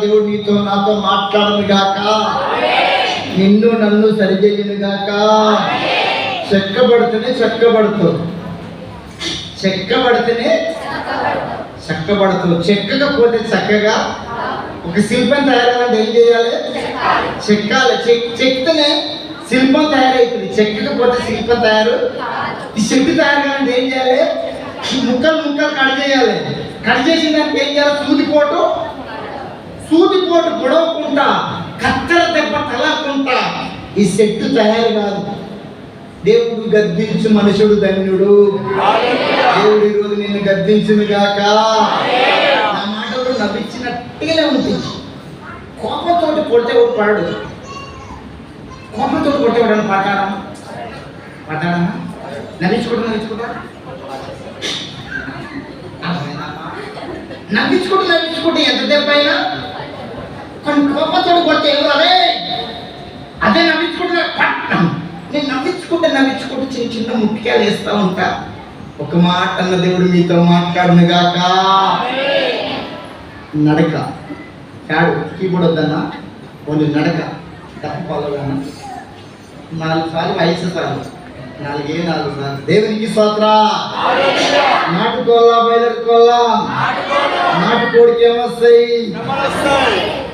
దేవుడు నీతో నాతో మాట్లాడను గాక. నిన్ను నన్ను సరిచేయను గాక. చెక్కబడితేనే చెక్కబడుతూ. చెక్కబడితేనే చెక్కబడుతూ. చెక్కకపోతే చక్కగా ఒక శిల్పం తయారైనా ఏం చేయాలి? చెక్కాలి. చెక్ చెక్తేనే శిల్పం తయారవుతుంది చెక్కకపోతే శిల్పం తయారు. ఈ చెట్టు తయారు కావాలంటే ఏం చేయాలి? ఈ ముక్కలు ముక్కలు కట్ చేయాలి. కట్ చేసిన దానికి ఏం చేయాలి? సూదిపోటు సూదిపోటు గొడవకుంటా కత్తెర దెబ్బ తలకుంటా ఈ సెట్టు తయారు కాదు. దేవుడు గద్దించు మనుషుడు ధన్యుడు. దేవుడు ఈరోజు నిన్ను గద్దించును గాక. నా మాటలు నవ్వించినట్టుగానే ఉంది కోపంతో కొడితే ఒకటి పడడు. కోపంతో కొట్టేవాడని పడతాడా? పడతాడా? నవ్వించుకుంటా నవ్వించుకుంటా? నవ్వించుకుంటూ నవ్వించుకుంటే ఎంత దెబ్బ అయినా కొన్ని కోపంతో కొడితే అదే? అదే నవ్వించుకుంటే పట్టం నేను నవ్వించుకుంటే నవ్వించుకుంటూ చిన్న చిన్న ముఖ్యాలు వేస్తూ ఉంటా. ఒక మాట అన్న దేవుడు మీతో మాట్లాడును గాక నడక. కాడు కీబోర్డ్ వద్దన్నా. ఓన్లీ నడక. తప్పుకోవాలన్నా నాలుగు సార్లు ఐదు సార్లు. నాలుగే నాలుగు సార్లు దేవునికి స్తోత్ర నాటుకోవాలా బయలుకోవాలా నాటుకోడికి ఏమొస్తాయి?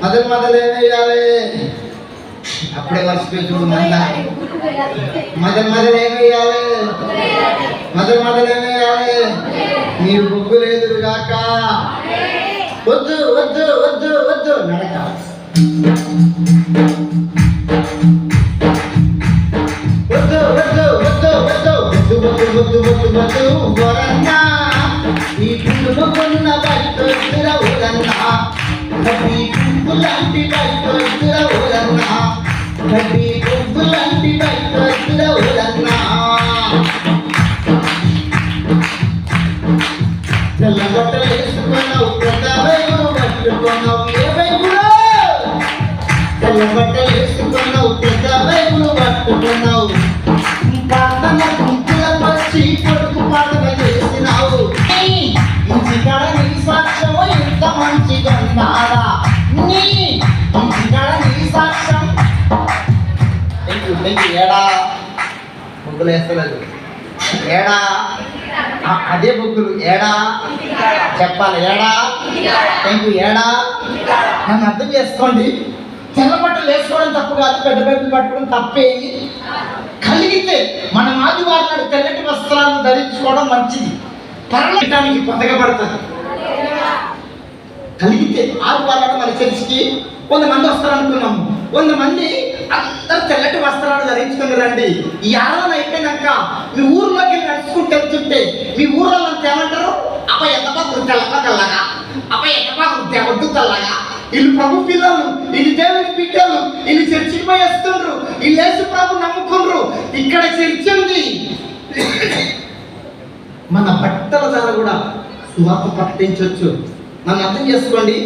మొదలు మొదలు ఏమేయాలి అప్పుడే మర్చిపోయి చూడు మంద మొదలు మొదలు ఏమేయాలి మొదలు మొదలు ఏమేయాలి మీరు బొగ్గు లేదు కాక వద్దు వద్దు వద్దు వద్దు. నడక. ముగ్గులు వేస్తలేదు ఏడా అదే బుక్కులు. ఏడా? చెప్పాలి. ఏడా? నీకు ఏడా? నన్ను అర్థం చేసుకోండి. తెల్లబట్టలు వేసుకోవడం తప్పు కాదు పెద్ద బట్టలు పట్టుకోవడం తప్పేమి కలిగితే మనం ఆదివారం నాడు తెల్లటి వస్త్రాలను ధరించుకోవడం మంచిది. పరలోకానికి పొందగబడుతుంది కలిగితే ఆదివారం మన చర్చికి వంద మంది వస్తారనుకున్నాము. వంద మంది అందరు తెల్లటి వస్త్రాలు ధరించుకుని రండి. ఈ ఆరాధన అయిపోయినాక మీ ఊర్లోకి వెళ్ళి నడుచుకుంటూ వెళ్తుంటే మీ ఊర్లో అంతా ఏమంటారు అప్ప ఎంత బాగా తెల్లగా తెల్లగా అప్ప ఎంత వద్దు తెల్లగా వీళ్ళు ప్రభు పిల్లలు వీళ్ళు దేవుని బిడ్డలు వీళ్ళు చర్చికి పోయి వస్తుండ్రు వీళ్ళు యేసు ప్రభు నమ్ముకుండ్రు. ఇక్కడ చర్చి ఉంది. మన బట్టల ద్వారా కూడా సువార్త ప్రకటించవచ్చు నన్ను అర్థం చేసుకోండి.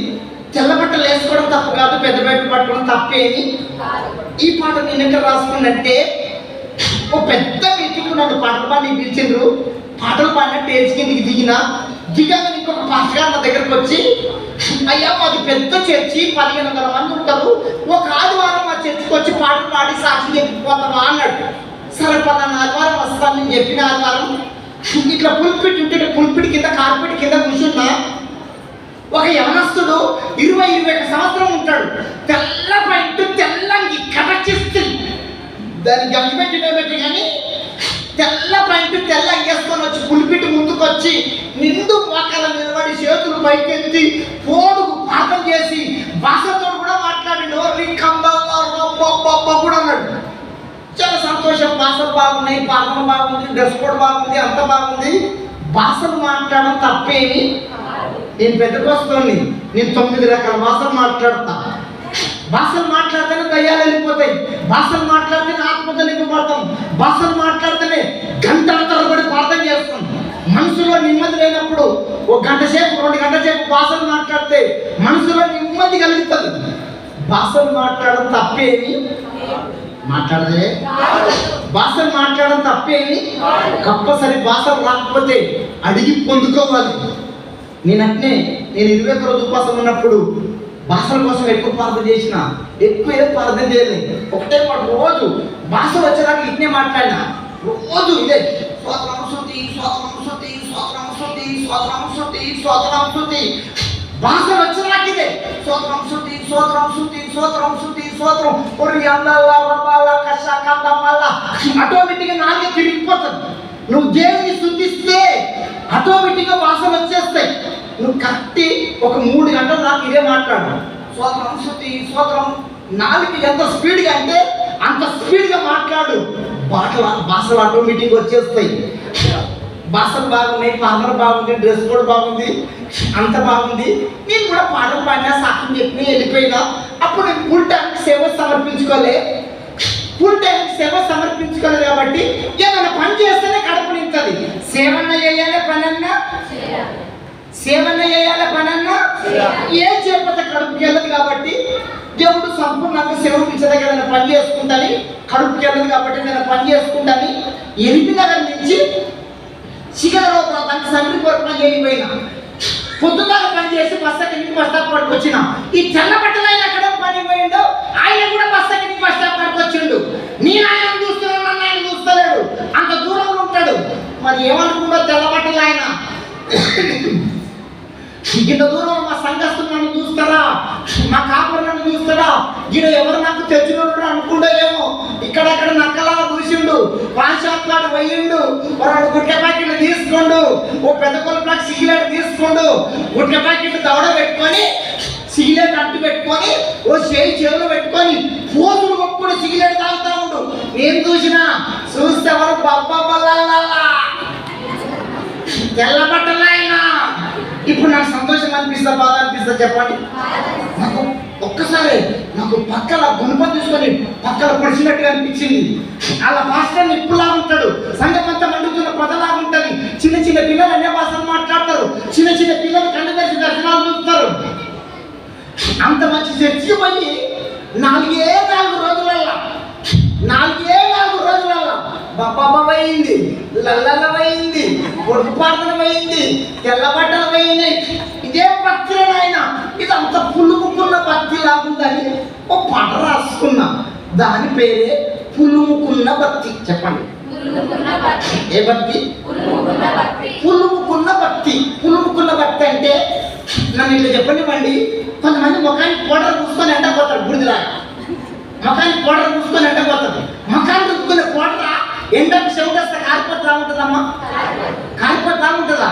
తెల్ల బట్టలు వేసుకోవడం తప్పు కాదు పెద్ద బట్టలు పట్టుకోవడం తప్పేమి ఈ పాట నేను ఎక్కడ రాసుకున్నట్టే ఓ పెద్ద మీటింగ్ నన్ను పాటలు పాడి పిలిచిండ్రు. పాటలు పాడిన టేజ్ కిందికి దిగిన దిగాక ఇంకొక పాస్ గారు నా దగ్గరకు వచ్చి అయ్యా మాది పెద్ద చర్చి పదిహేను వందల మంది ఉంటారు. ఒక ఆదివారం మా చర్చికి వచ్చి పాటలు పాడి సాక్షి చెప్పిపోతావా అన్నాడు. సరే పలానా ఆదివారం వస్తాను. నేను చెప్పిన ఆదివారం ఇట్లా పుల్పిట్ ఉంటే పుల్పిట్ కింద కార్పెట్ కింద కూర్చున్నా. ఒక యవనస్తుడు ఇరవై ఇరవై ఒక సంవత్సరం ఉంటాడు. తెల్ల పైంట్ తెల్లంగి కటచిస్తుంది దాన్ని గంగి పెట్టిన పెట్టి కానీ తెల్ల పైంట్ తెల్ల అంగేసుకొని వచ్చి పులిపిటి ముందుకొచ్చి నిండు పక్కన నిలబడి చేతులు పైకెత్తి పోడుకు పాపం చేసి భాషతో కూడా మాట్లాడి కూడా అన్నాడు. చాలా సంతోషం. భాషలు బాగున్నాయి పాలన బాగుంది డ్రెస్ కోడ్ బాగుంది అంత బాగుంది. భాషలు మాట్లాడడం తప్పేమి నేను పెద్దకొస్తుంది నేను తొమ్మిది రకాల భాషలు మాట్లాడతా. భాషలు మాట్లాడితేనే దయ్యాలు వెళ్ళిపోతాయి. భాషలు మాట్లాడితేనే ఆత్మతో నింపబడతాం. భాషలు మాట్లాడితేనే గంటల తరబడి ప్రార్థన చేస్తాం. మనసులో నెమ్మది లేనప్పుడు ఒక గంట సేపు రెండు గంటల సేపు భాషలు మాట్లాడితే మనసులో నెమ్మది కలుగుతుంది. భాషలు మాట్లాడడం తప్పేమి? మాట్లాడదే. భాషలు మాట్లాడడం తప్పేమి? కంపల్సరీ భాషలు రాకపోతే అడిగి పొందుకోవాలి. నేనంటే నేను ఇరవై ఒక్క రోజు ఉపవాసం ఉన్నప్పుడు భాషల కోసం ఎక్కువ ప్రార్థన చేసిన. ఎక్కువ ఏదో ప్రార్థన చేయలేదు ఒకటే పాటు రోజు భాష వచ్చేదాకా ఇట్నే మాట్లాడినా. రోజు ఇదే స్వాతంత్రం శృతి స్వాతంత్రం శృతి స్వాతంత్రం శృతి స్వాతంత్రం శృతి స్వాతంత్రం శృతి. భాష వచ్చేదాకా ఇదే స్వాతంత్రం శృతి స్వాతంత్రం శృతి స్వాతంత్రం శృతి స్వాతంత్రం ఒరి అల్లల్లా రబాల కష కందమల్ల ఆటోమేటిక్గా నాలుగే తిరిగిపోతుంది నువ్వు దేవుని శుద్ధిస్తే ఆటోమేటిక్గా వాసన వచ్చేస్తాయి. నువ్వు కట్టి ఒక మూడు గంటలు నాకు ఇదే మాట్లాడు స్వోత్రం శృతి స్వోత్రం నాలుగు ఎంత స్పీడ్గా అంటే అంత స్పీడ్గా మాట్లాడు. బాటలు భాషలు ఆటోమేటిక్గా వచ్చేస్తాయి. భాషలు బాగున్నాయి పాటలు బాగుంది డ్రెస్ కూడా బాగుంది అంత బాగుంది. నేను కూడా పాటలు పాడినా సాకం చెప్పి వెళ్ళిపోయినా అప్పుడు నేను ఫుల్ టైం సేవ సమర్పించుకోలే. ఫుల్ టైం సేవ సమర్పించుకోలేదు కాబట్టి ఏదైనా పని చేస్తేనే కడప నింతది సేవన్న చేయాలి పని అన్నా సేవన్న చేయాలి పని అన్నా ఏ చేయకపోతే కడుపుకి వెళ్ళదు కాబట్టి దేవుడు సంపూర్ణంగా సేవపించదగ్గ ఏదైనా పని చేసుకుంటాని కడుపుకి వెళ్ళదు కాబట్టి నేను పని చేసుకుంటాని ఎనిమిది నగర్ నుంచి శిఖరలో ప్రాంతానికి సంగతి కొరకు పని చేయకపోయినా పొద్దుదాకా పని చేసి బస్ ఎక్కడికి బస్ స్టాప్ వరకు వచ్చిన ఈ తెల్ల బట్టలు ఆయన ఎక్కడ పని పోయిండు ఆయన కూడా బస్ ఎక్కడికి బస్ స్టాప్ వరకు వచ్చిండు నేను ఆయన చూస్తున్నాను నన్ను ఆయన చూస్తలేడు అంత దూరంలో ఉంటాడు మరి ఏమనుకుంటా తెల్ల బట్టలు ఆయన ఇంత దూరం మా సంఘస్థులు నన్ను చూస్తారా? మా కాపురం నన్ను చూస్తారా ఈయన ఎవరు నాకు తెచ్చినోడు అనుకుంటా ఏమో ఇక్కడక్కడ నక్కలా చూసిండు పాన్ షాప్ కాడ పోయిండు వాడు గుట్ల ప్యాకెట్లు తీసుకోండు ఓ పెద్ద కొలపాకి సిగరెట్ తీసుకోండు గుట్ల ప్యాకెట్లు దవడ పెట్టుకొని సిగరెట్ అంటు పెట్టుకొని ఓ చేయి చెవులు పెట్టుకొని పోతులు ఒప్పుడు సిగరెట్ తాగుతా ఉండు. నేను చూసినా చూస్తే ఎవరు బబ్బల్లా తెల్ల బట్టలైనా ఆయన ఇప్పుడు నాకు సంతోషం అనిపిస్తా బాధ చెప్పండి. నాకు ఒక్కసారి నాకు పక్కల గుణప తీసుకొని పక్కల పొడిచినట్టుగా అనిపించింది. అలా మాస్టర్ ఇప్పుడులా ఉంటాడు. సంఘం అంతా మండుతున్న పదలాగా ఉంటుంది. చిన్న చిన్న పిల్లలు అనే భాషలు మాట్లాడతారు. చిన్న చిన్న పిల్లలు కళ్ళు తెరిచి దర్శనాలు చూస్తారు. అంత మంచి చర్చి పోయి నాలుగే నాలుగు రోజులల్లా నాలుగే నాలుగు రోజులల్లా బబ్బబ్బయింది లల్లలమైంది పొడుపు పాటలమైంది తెల్ల బట్టలమైనాయి ఇదే భక్తిలో ఆయన ఇది అంత పులుముకున్న భక్తి లాగుందని ఓ పాట రాసుకున్నా. దాని పేరే పులుముకున్న భక్తి చెప్పండి. ఏ భక్తి పులుముకున్న భక్తి పులుముకున్న భక్తి అంటే నన్ను ఇట్లా చెప్పనివ్వండి. కొంతమంది ముఖానికి పౌడర్ పూసుకొని ఎండపోతారు బుడిదిలాగా. ముఖానికి పౌడర్ పూసుకొని ఎండపోతారు ముఖాన్ని రుద్దుకునే పౌడర్? ఎండకు చెవుడేస్తే కారిపోతా ఉంటుందమ్మా కారిపోతా ఉంటుందా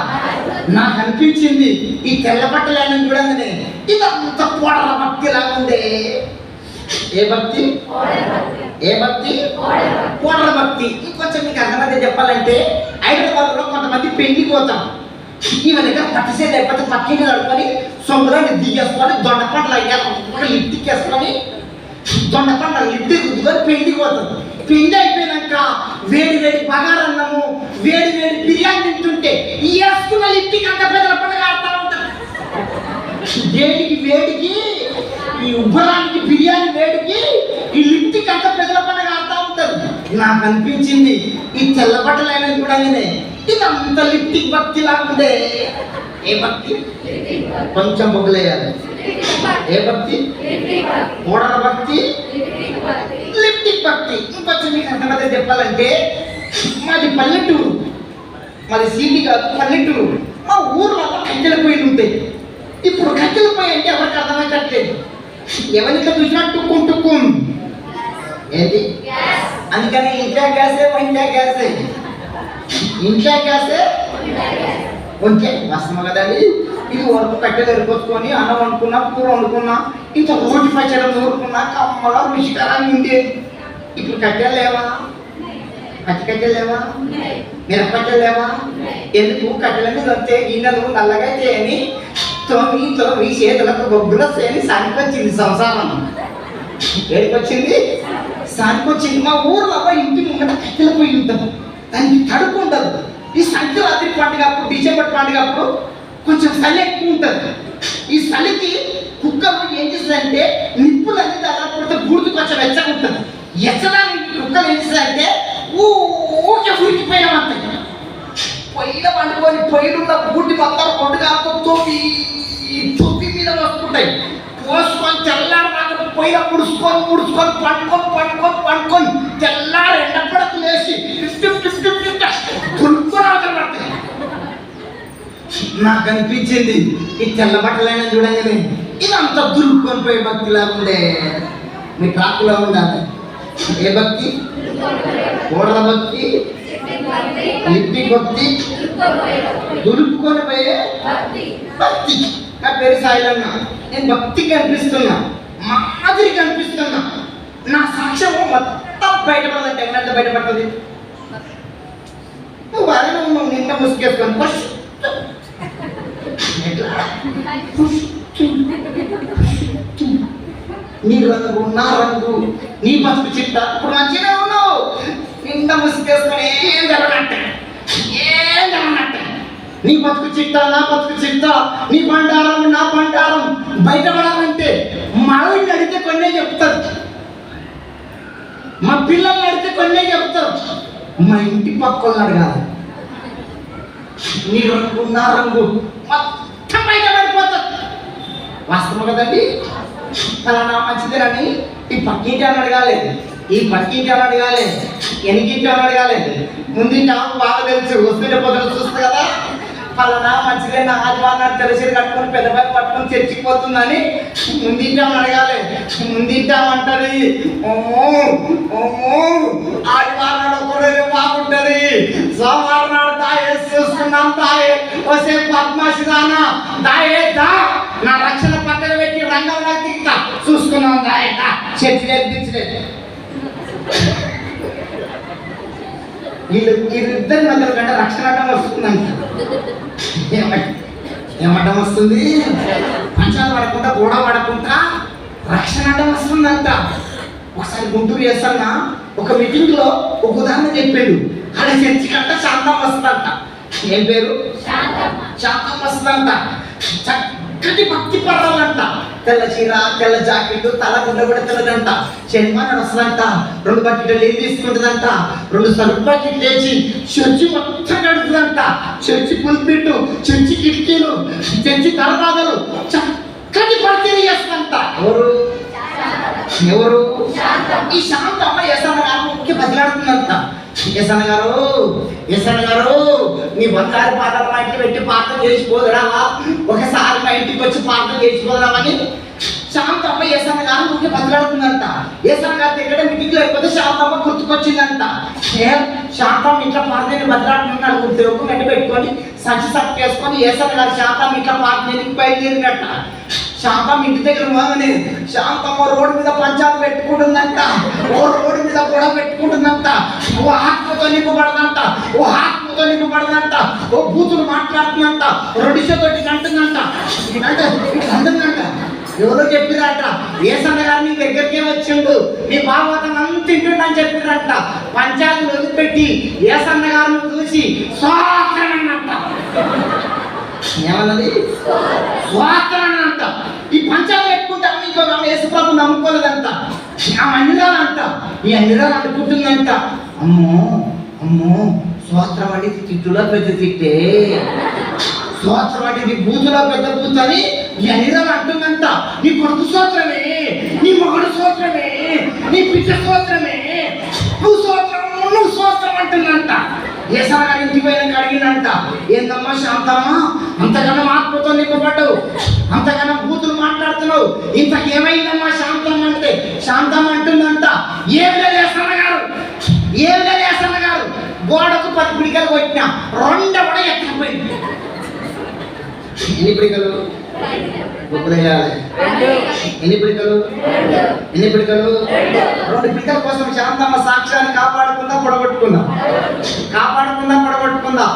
నాకు అనిపించింది ఈ తెల్ల బట్టలు అయినా చూడంగానే ఇదంత కోడల భక్తి లాగా ఉందే. ఏ భక్తి? ఏ భక్తి? కోడల భక్తి. ఇంకొంచెం మీకు అర్థమైతే చెప్పాలంటే హైదరాబాద్లో కొంతమంది పెళ్ళి పోతాం. ఈమె దగ్గర పట్టుసే లేకపోతే పక్కనే కడుకొని సొమ్ములని దిగేసుకొని దొండ పండ్లు అయ్యారు లిఫ్ట్కి వేసుకొని దొండ పండ్ల లిఫ్ట్ రుద్దుకొని పెళ్ళికి పోతుంది పెళ్ళి అయిపోయినాక వేడి వేడి బగారన్నము వేడి వేడి బిర్యానీ తింటుంటే ఈ వేసుకున్న లిఫ్ట్కి అంత పెద్దల పండుగ ఆడుతూ ఉంటారు. వేడికి వేడికి? ఈ ఉబ్బరానికి బిర్యానీ వేడికి ఈ లిప్టిక్ అంత పెద్దల పండుగ ఆడుతూ ఉంటారు. నాకు అనిపించింది ఈ తెల్ల బట్టలు అయినా చూడగానే ఇది అంత లిప్టిక్ భక్తి లాగుందే ఏ భక్తి? కొంచెం బొగ్గులేయాలి. ఏ భక్తి? ఓడల భక్తి? లిప్టిక్ భక్తి ఇంకొంచెం మీకు అర్థమైతే చెప్పాలంటే మాది పల్లెటూరు. మాది సిటీ కాదు పల్లెటూరు. మా ఊర్లో కట్టెల పొయ్యిలు ఉంటాయి. ఇప్పుడు కట్టెల పొయ్యి అంటే ఎవరికి అర్థమయ్యట్లేదు ఎవరికి చూసినా టుక్కుం టుక్కుం. ఏంటి? అందుకని ఇంట్లో గ్యాసే వంట గ్యాసే. ఇంట్లో గ్యాసే వంటే వస్తాము కదండి ఇది వరకు కట్టెలు ఎరుకొచ్చుకొని అన్నం వండుకున్నా కూర వండుకున్నా. ఇంత రోటి పచ్చడి నూరుకున్నా కమ్మలా రుచికరంగా ఉండేది ఇప్పుడు కట్టెలు లేవా? పచ్చి కట్టెలు లేవా? మిరపకట్టెలు లేవా? ఎందుకు? కట్టెల మీద వస్తే గిన్నెలు నల్లగా చేయని తొమ్మి తొమ్మి చేతులకు బొగ్గుల చేయని సానికొచ్చింది సంసారం. ఏడికొచ్చింది? సానికొచ్చింది. మా ఊర్లో అవ్వ ఇంటి ముంగట కట్టెల పోయి ఉంటుంది దానికి తడుపు ఉండదు. ఈ సంక్రాంతి పండుగ అప్పుడు డిసెంబర్ పండుగ అప్పుడు కొంచెం చలి ఎక్కువ ఉంటుంది. ఈ చలికి కుక్కలు ఏం చేస్తుందంటే నిప్పులన్నీ దాదాపు పడితే బూడిద కొంచెం వెచ్చగా ఉంటుంది ఎచ్చడానికి కుక్కలు చేస్తాయంటే ఊకే ఉరికిపోయామంటాయి పొయ్యిల పండుకొని పొయ్యిలు ఉన్న బూడి మొత్తం కొట్టుకాలతో తోపి తొప్పి మీద వస్తుంటాయి. పోసుకొని తెల్లారి దాకా పొయ్యిలో ముడుచుకొని ముడుచుకొని పండుకొని పండుకొని పండుకొని తెల్లారి ఎండపడకు లేచి. నాకు అనిపించింది ఈ తెల్ల బట్టలైనా చూడంగానే ఇదంతా దులుపుకొని పోయే భక్తిలా ఉండే మీ ట్రాక్లో ఉండాలి. ఏ భక్తి ఓడల భక్తి లిప్పి భక్తి దులుపుకొని పోయే భక్తి నా పేరు సాయిలన్న నేను భక్తి కనిపిస్తున్నా మాదిరి కనిపిస్తున్నా నా సాక్ష్యం మొత్తం బయటపడదంటే ఎన్నట్టు బయటపడుతుంది నువ్వు వారే నువ్వు నిన్న ముసుగేసుకొని ఫస్ట్ ఎట్లా నీ రంగు నా రంగు నీ బతుకు చిట్ట. ఇప్పుడు మంచిగా ఉన్నావు నిండా ముసుగేసుకొని ఏం జరగనట్ట ఏం జరగనట్ట నీ బతుకు చిట్ట నా బతుకు చిట్ట నీ బండారం నా బండారం బయటపడాలంటే మనల్ని అడిగితే కొన్నే చెప్తారు. మా పిల్లల్ని అడిగితే కొన్నే చెప్తారు. మా ఇంటి పక్కన అడగాలి. నీ రంగు నా రంగు మొత్తం బయట పడిపోతారు. వాస్తవం కదండి? ఫలానా మంచిదేనని ఈ పక్కింటి అని అడగాలి ఈ పక్కింటి అని అడగాలి ఎనికింటి అని అడగాలి ముందు నాకు బాగా తెలుసు. వస్తుంటే పొద్దున చూస్తుంది కదా ఫలానా మంచిదే నా ఆదివారం తెలిసి కట్టుకొని పెద్ద పెద్ద పట్టుకొని చర్చిపోతుందని ముందింటాం అడగాలి ముందింటామంటది ఓమో ఓమో ఆదివారం నాడు ఒకరోజు బాగుంటది. సోమవారం చూసుకున్నాం తాయే. వసే పద్మాశిదానా దాయే దా నా రక్షణ పక్కన పెట్టి రంగంలో దిగుతా చూసుకున్నాం దాయే దా చర్చి దించలేదు వీళ్ళు వీళ్ళిద్దరి మధ్యలో కంటే రక్షణ అడ్డం వస్తుందంట. ఏమడ్డం వస్తుంది? పంచాలు పడకుండా గోడ పడకుండా రక్షణ అడ్డం వస్తుందంట. ఒకసారి గుంటూరు చేస్తానా? ఒక మీటింగ్లో ఒక ఉదాహరణ చెప్పాడు. అలా చర్చికంట శాంతం వస్తుందంట. ఏం పేరు? శాంతం వస్తుందంట చక్కటి భక్తి పడాలంట తెల్ల చీర తెల్ల జాకెట్ తల గుండె కూడా తెల్లదంట. శనివారం వస్తుందంట రెండు బకెట్లు నీళ్ళు తీసుకుంటుందంట. రెండు సరుకు బకెట్ లేచి చర్చి మొత్తం కడుతుందంట చర్చి పుల్పిట్టు చర్చి కిటికీలు చర్చి తలపాదలు చక్కటి పరిచయం చేస్తుందంట. ఎవరు? ఎవరు? ఈ శాంతమ్మ యసన్న గారు ముఖ్య బదిలాడుతుందంట యసన్న గారు యసన్న గారు నీ బంగారు పాత్ర మా ఇంటికి పెట్టి పాత్ర చేసిపోదురావా ఒకసారి మా ఇంటికి వచ్చి పాత్ర చేసిపోదురామని శాంతమ్మ యసన్న గారు ఊరికి బదిలాడుతుందంట యసన్న గారి దగ్గర మీటింగ్ లేకపోతే శాంతమ్మ గుర్తుకొచ్చిందంట. శాంతమ్మ ఇంట్లో పాటని బదిలాడుతున్నాడు గుర్తు గడ్డి పెట్టుకొని సంచి సప్పు వేసుకొని యసన్న గారు శాంతమ్మ ఇంట్లో పాటని బయలుదేరినట్ట. శాంతమ్మ ఇంటి దగ్గర మోగనే శాంతమ్మ రోడ్డు మీద పంచాలు పెట్టుకుంటుందంట ఓ రోడ్డు మీద గొడవ పెట్టుకుంటుందంట ఓ ఆత్మతో నింపబడదంట ఓ ఆత్మతో నింపబడదంట ఓ బూతులు మాట్లాడుతుందంట రెండు తోటి అంటుందంట. అంటే అంటుందంట. ఎవరో చెప్పిరట ఏ గారు నీ దగ్గరికే వచ్చిండు నీ భాగవతం అంత తింటుండని చెప్పిరంట పంచాయతీలు వదిలిపెట్టి ఏ గారిని చూసి స్వాతంట ఏమన్నది? స్వాతంత్రం అంట ఈ పంచాలు పెట్టుకుంటే ఆమె ఇంకో ఆమె యేసుప్రభు నమ్ముకోలేదంట. ఆమె అంట ఈ అన్నిరాలు అనుకుంటుందంట. అమ్మో అమ్మో స్వాత్రం అంటే ఇది తిట్టులో పెద్ద తిట్టే. స్వాత్రం అంటే ఇది బూతులో పెద్ద బూత్ అని ఈ అన్నిరాలు అంటుందంట. నీ కొడుకు స్వాత్రమే నీ మొగుడు స్వాత్రమే నీ పిచ్చ స్వాత్రమే నువ్వు స్వాత్రం నువ్వు స్వాత్రం అంటుందంట. ఏసారి గారి ఇంటికి పోయినాక అడిగిందంట ఏందమ్మా శాంతమ్మా అంతకన్నా ఆత్మతో నింపబడ్డావు అంతకన్నా బూతులు మాట్లాడుతున్నావు ఇంత ఏమైందమ్మా శాంతమ్మ అంటే? శాంతమ్మ అంటుందంట ఏం లేదు ఏసన్న గారు ఏం లేదు ఏసన్న గారు గోడకు పది పిడికలు కొట్టిన రెండు కూడా ఎక్కకపోయింది. ఎన్ని పిడికలు? గుర్తులేయాలి ఎన్ని పిడికలు? ఎన్ని పిడికలు? రెండు. పిడికల కోసం శాంతమ్మ సాక్ష్యాన్ని కాపాడుకుందా పొడగొట్టుకుందా? కాపాడుకుందా పొడగొట్టుకుందా?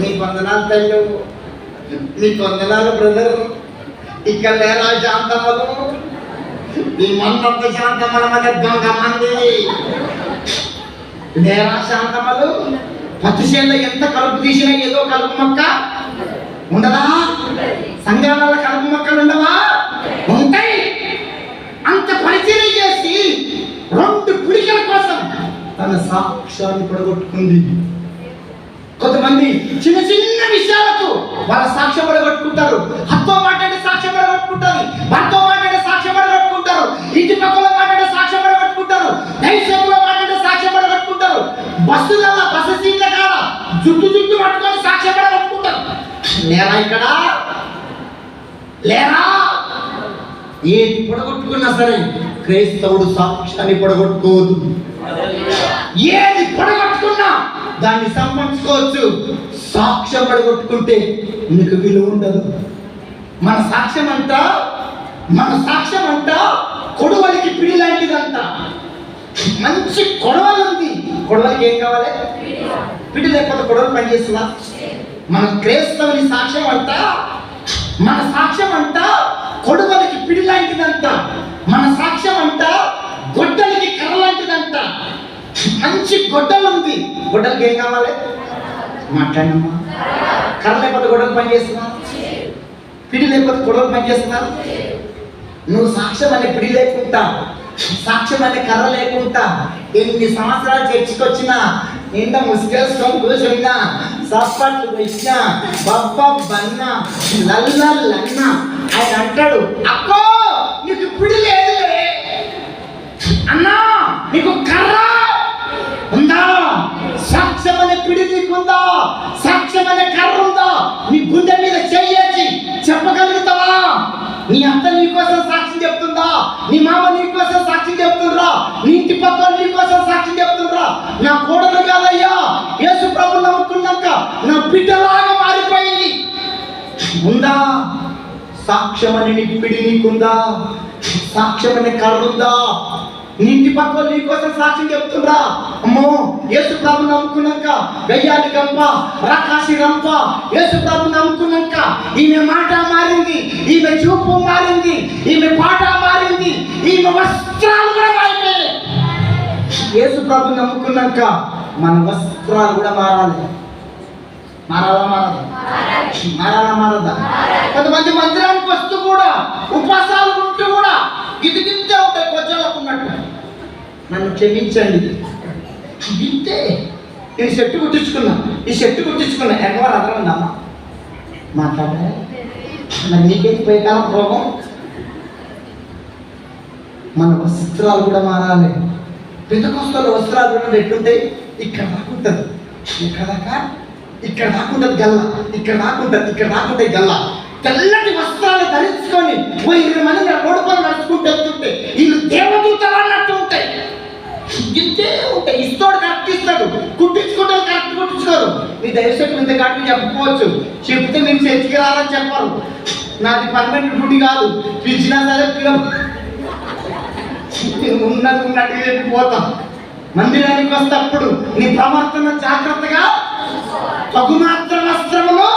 మీ వందనాలు తల్లి. మీ వందనాలు బ్రదర్ ఇక్కడ లేరా శాంతమ్మలు? ఈ మందంత శాంతమ్మల మధ్య దొంగ మంది. లేరా శాంతమ్మలు? చేనులో ఎంత కలుపు తీసినా ఏదో కలుపు మొక్క ఉండదా? సంఘాలలో కలుపు మొక్కలు ఉండవా? ఉంటాయి. అంత పరిచయం చేసి రెండు పిడికల కోసం తన సాక్ష్యాన్ని పడగొట్టుకుంది. కొంతమంది చిన్న చిన్న విషయాలకు వాళ్ళ సాక్ష్యం పడగొట్టుకుంటారు. హత్తో మాట్లాడే సాక్ష్యం పడగొట్టుకుంటారు. భర్తో మాట్లాడే ఇంటి పక్కల మాట్లాడే సాక్ష్యం పడగొట్టుకుంటారు. దైవసేవలో మాట్లాడే సాక్ష్యం పడగొట్టుకుంటారు. బస్సులలో బస్సు సీట్ల కాదా జుట్టు జుట్టు పట్టుకొని సాక్ష్యం పడగొట్టుకుంటారు. లేరా ఇక్కడ? లేరా? ఏది పొడగొట్టుకున్నా సరే క్రైస్తవుడు సాక్ష్యాన్ని పొడగొట్టుకోవద్దు. ఏది పొడగొట్టుకున్నా దాన్ని సంపాదించుకోవచ్చు సాక్ష్యం పడగొట్టుకుంటే నీకు విలువ ఉండదు. మన సాక్ష్యం అంట మన సాక్ష్యం అంట కొడవలికి పిడి లాంటిదంట మంచి కొడవలు ఉంది. కొడవలికి ఏం కావాలి? పిడి లేకపోతే కొడవలు పనిచేస్తుందా? మన క్రైస్తవుని సాక్ష్యం అంట మన సాక్ష్యం అంతా కొడవలికి పిడి లాంటిదంట మన సాక్ష్యం అంతా గొడ్డలికి కర్ర లాంటిదంట మంచి గొడ్డలు ఉంది. గొడ్డలకి ఏం కావాలి? మాట్లాడమ్మా కర్ర లేకపోతే గొడవలు పనిచేస్తున్నా పిడి లేకపోతే గొడవలు పనిచేస్తున్నా నువ్వు సాక్ష్యం అనే పిడి లేకుండా సాక్ష్యం అనే కర్ర లేకుండా ఎన్ని సంవత్సరాలు చర్చకొచ్చినా వచ్చినా నిండా ముసుగేసుకొని కూర్చున్నా సప్పట్లు వచ్చినా బబ్బ బన్న లల్లన్న ఆయన అంటాడు అక్కో నీకు పిడి లేదులే. అన్నా నీకు కర్ర. ఉందా? సాక్ష్యం పిడి నీకుందా? సాక్ష్యం అనే కర్ర ఉందా? నీ గుండె మీద చెయ్యేసి చెప్పగలుగుతావా? నీ అత్త నీకోసం సాక్ష్యం చెప్తుందా? నీ మామ నీకోసం సాక్ష్యం చెప్తుండ్రా? నీ ఇంటి పక్కన నీకోసం సాక్ష్యం చెప్తుండ్రా? నా కోడలు కాదయ్యా యేసు ప్రభు నమ్ముకున్నా ఉందా? సాక్ష్యమని నిప్పిడి నీకుందా? సాక్ష్యమని కర్రుందా? కర్ర పక్కన నీ ఇంటి కోసం సాక్ష్యం చెప్తుందా అమ్మో యేసు ప్రభు నమ్ముకున్నాక వెయ్యాలి గంప రకాశి రంప. యేసు ప్రభు నమ్ముకున్నాక ఈమె మాట మారింది ఈమె చూపు మారింది ఈమె పాట మారింది ఈమె వస్త్రాలు కూడా మారిపోయాయి. యేసు ప్రభు నమ్ముకున్నాక మన వస్త్రాలు కూడా మారాలి. మారాలా మారదా మారాలా మారదా కొంతమంది మందిరానికి వస్తూ కూడా ఉపవాసాలు ఉంటూ కూడా గిదిగింతే ఉంటాయి కొంచెంలకు ఉన్నట్టు. నన్ను క్షమించండి. ఇంతే నేను చెట్టు కుట్టించుకున్నా ఈ షర్టు కుట్టించుకున్నా ఎగవారు అర్థమైందమ్మా మాట్లాడే మరి నీకేంటి పోయేకాలం రోగం మన వస్త్రాలు కూడా మారాలి. పెద్ద వస్త్రాలు కూడా ఎట్లుంటాయి? ఇక్కడ దాకుంటుంది ఇక్కడ దాకా? ఇక్కడ దాకుంటుంది గల్ల ఇక్కడ దాకుంటుంది ఇక్కడ దాకుంటాయి గల్ల. తెల్లటి వస్త్రాలు ధరించుకొని ఓ ఇరవై మంది నా రోడ్డు పనులు నడుచుకుంటూ వెళ్తుంటే వీళ్ళు దేవదూతలు అన్నట్టు ఉంటాయి. ఇంతే ఉంటాయి. ఇస్తాడు కరెక్ట్ ఇస్తాడు. కుట్టించుకుంటే కరెక్ట్ కుట్టించుకోరు. మీ దయచేసి ఇంత కరెక్ట్ చెప్పుకోవచ్చు. చెప్తే నేను చర్చికి చెప్పరు. నాది పర్మనెంట్ డ్యూటీ కాదు. పిలిచినా సరే పిలవ. నేను ఉన్నది ఉన్నట్టుగా చెప్పి పోతాం మందిరానికి వస్తే అప్పుడు నీ ప్రవర్తన జాగ్రత్తగా తగుమాత్ర వస్త్రములు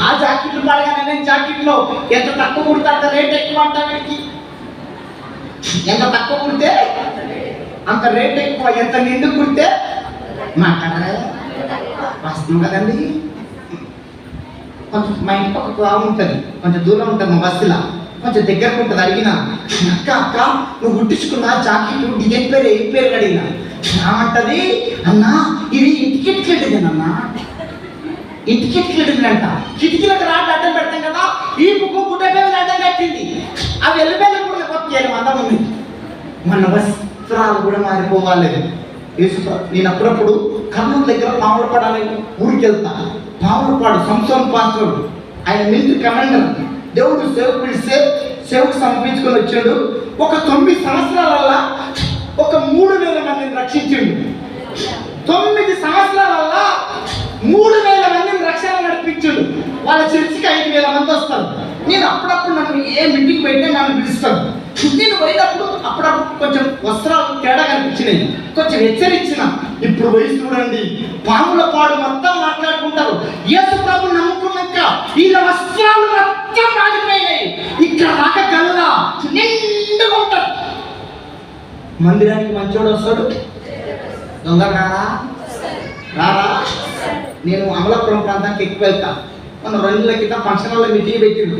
ఆ జాకెట్లు పడగానే నేను జాకెట్లో. ఎంత తక్కువ కుడితే అంత రేట్ ఎక్కువ అంట వీడికి? ఎంత తక్కువ కుడితే? అంత రేట్ ఎక్కువ. ఎంత నిండు కుడితే? మాట్లాడరా? వస్తుంది కదండి. కొంచెం మా ఇంటి పక్క బాగుంటుంది కొంచెం దూరం ఉంటుంది మా బస్సులో. కొంచెం దగ్గరకు ఉంటుంది అడిగిన. అక్క అక్క నువ్వు గుట్టించుకున్నా జాకెట్ డిజైన్ పేరు ఏం పేరు అడిగినా? ఏమంటది అన్నా ఇది ఇంటికి ఎట్లెట్టిందన్నా ఇంటికి ఎట్లెట్టిందంట కిటికీలకు రాళ్ళు అడ్డం పెడతాం కదా ఈ బుక్కు గుడ్డ పేరు అడ్డం కట్టింది. అవి వెళ్ళిపోయిన కూడా కొత్త మందం ఉంది. మన వస్త్రాలు కూడా మారిపోవాలి. యేసు నేను అప్పుడప్పుడు కర్నూలు దగ్గర పాములపాడు ఊరికి వెళ్తా పాములపాడు సంసోన్ పాస్టర్. ఆయన మిలిటరీ కమాండర్ దేవుడు సేవకుడు ఇస్తే సేవకు సమర్పించుకొని వచ్చాడు. ఒక తొమ్మిది సంవత్సరాలలో ఒక మూడు వేల మందిని రక్షించిండు తొమ్మిది సంవత్సరాల మూడు వేల మందిని రక్షణ నడిపించాడు వాళ్ళ చర్చికి ఐదు వేల మంది వస్తారు. నేను అప్పుడప్పుడు నన్ను ఏ మీటింగ్ పెట్టినా నన్ను పిలుస్తాను నేను పోయినప్పుడు అప్పుడప్పుడు కొంచెం వస్త్రాలు తేడా కనిపించినాయి. కొంచెం హెచ్చరించిన. ఇప్పుడు పోయి చూడండి. పాముల పాడు మొత్తం మాట్లాడుకుంటారు. యేసు ప్రభు నమ్ముకున్నాక వీళ్ళ వస్త్రాలు మొత్తం ఆగిపోయినాయి. ఇక్కడ రాక కల్లా నిండుగా ఉంటారు. మందిరానికి మంచోడు వస్తాడు? దొంగ రారా? రారా? నేను అమలాపురం ప్రాంతానికి ఎక్కువ వెళ్తా. మన రెండు నెలల క్రితం ఫంక్షన్ హాల్లో మీటింగ్ పెట్టిండు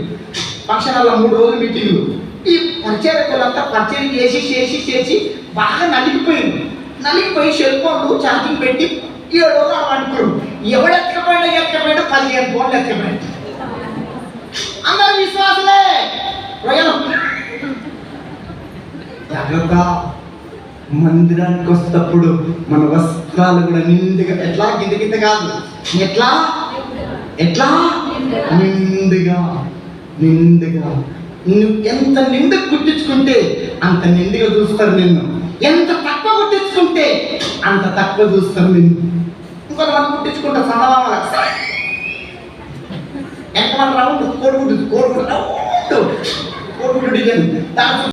ఫంక్షన్ హాల్లో మూడు రోజులు మీటింగ్లు ఈ పరిచయకులంతా పరిచయం చేసి చేసి చేసి బాగా నలిగిపోయింది. నలిగిపోయి సెల్ ఫోన్లు ఛార్జింగ్ పెట్టి ఏడు రోజులు అనుకున్నాడు ఎవడు ఎత్తకపోయినా ఎత్తకపోయినా పదిహేను ఫోన్లు ఎత్తకపోయాడు అందరు విశ్వాసులే! ప్రజలు. జాగ్రత్త. మందిరానికి వస్తప్పుడు మన వస్త్రాలు కూడా నిండుగా ఎట్లా? కింద కింద కాదు. ఎట్లా? ఎట్లా? నిండుగా. నిండుగా. నువ్వు ఎంత నిండు కుట్టించుకుంటే అంత నిండుగా చూస్తారు నిన్ను. ఎంత తక్కువ కుట్టించుకుంటే అంత తక్కువ చూస్తారు నిన్ను. కుట్టించుకుంటా కుట్టించుకుంటారు ఎంత ఎంతమంది రౌండ్? కోడిగుడ్డు కోడిగుడ్డు రౌండ్. కోడిగుడ్డు డిజైన్. దాని